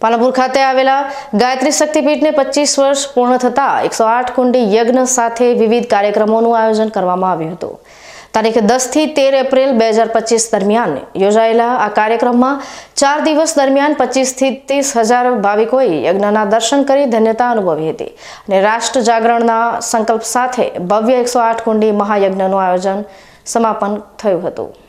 પાલનપુર ખાતે આવેલા ગાયત્રી શક્તિપીઠને પચીસ વર્ષ પૂર્ણ થતાં એકસો આઠ કુંડી યજ્ઞ સાથે વિવિધ કાર્યક્રમોનું આયોજન કરવામાં આવ્યું હતું. તારીખ દસથી તેર એપ્રિલ બે હજાર પચીસ દરમિયાન યોજાયેલા આ કાર્યક્રમમાં ચાર દિવસ દરમિયાન પચીસથી ત્રીસ હજાર ભાવિકોએ યજ્ઞના દર્શન કરી ધન્યતા અનુભવી હતી અને રાષ્ટ્ર જાગરણના સંકલ્પ સાથે ભવ્ય એકસો આઠ કુંડી મહાયજ્ઞનું આયોજન સમાપન થયું હતું.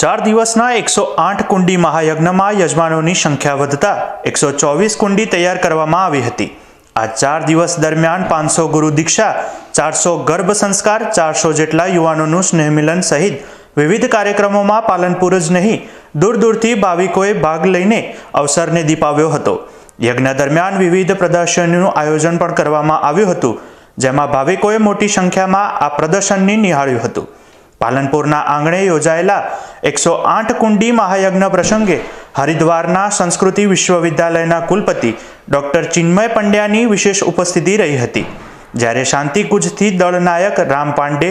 ચાર દિવસના એકસો આઠ કુંડી મહાયજ્ઞમાં યજમાનોની સંખ્યા વધતા એકસો ચોવીસ કુંડી તૈયાર કરવામાં આવી હતી. આ ચાર દિવસ દરમિયાન પાંચસો ગુરુ દીક્ષા, ચારસો ગર્ભ સંસ્કાર, ચારસો જેટલા યુવાનોનું સ્નેહમિલન સહિત વિવિધ કાર્યક્રમોમાં પાલનપુર જ નહીં દૂર દૂરથી ભાવિકોએ ભાગ લઈને અવસરને દીપાવ્યો હતો. યજ્ઞ દરમિયાન વિવિધ પ્રદર્શનીનું આયોજન પણ કરવામાં આવ્યું હતું, જેમાં ભાવિકોએ મોટી સંખ્યામાં આ પ્રદર્શનની નિહાળ્યું હતું. પાલનપુરના આંગણે યોજાયેલા એકસો આઠ કુંડી મહાયજ્ઞ પ્રસંગે હરિદ્વારના સંસ્કૃતિ વિશ્વવિદ્યાલયના કુલપતિ ડૉક્ટર ચિન્મય પંડ્યાની વિશેષ ઉપસ્થિતિ રહી હતી. જ્યારે શાંતિકુજથી દળનાયક રામ પાંડે,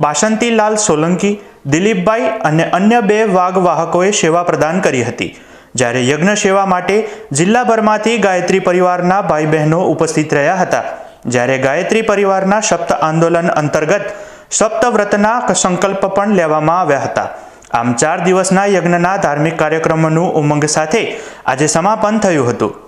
બાસંતીલાલ સોલંકી દિલીપભાઈ અને અન્ય બે વાઘવાહકોએ સેવા પ્રદાન કરી હતી. જ્યારે યજ્ઞ સેવા માટે જિલ્લાભરમાંથી ગાયત્રી પરિવારના ભાઈ બહેનો ઉપસ્થિત રહ્યા હતા. જ્યારે ગાયત્રી પરિવારના સપ્ત આંદોલન અંતર્ગત સપ્તવ્રતના સંકલ્પ પણ લેવામાં આવ્યા હતા. આમ ચાર દિવસના યજ્ઞના ધાર્મિક કાર્યક્રમોનું ઉમંગ સાથે આજે સમાપન થયું હતું.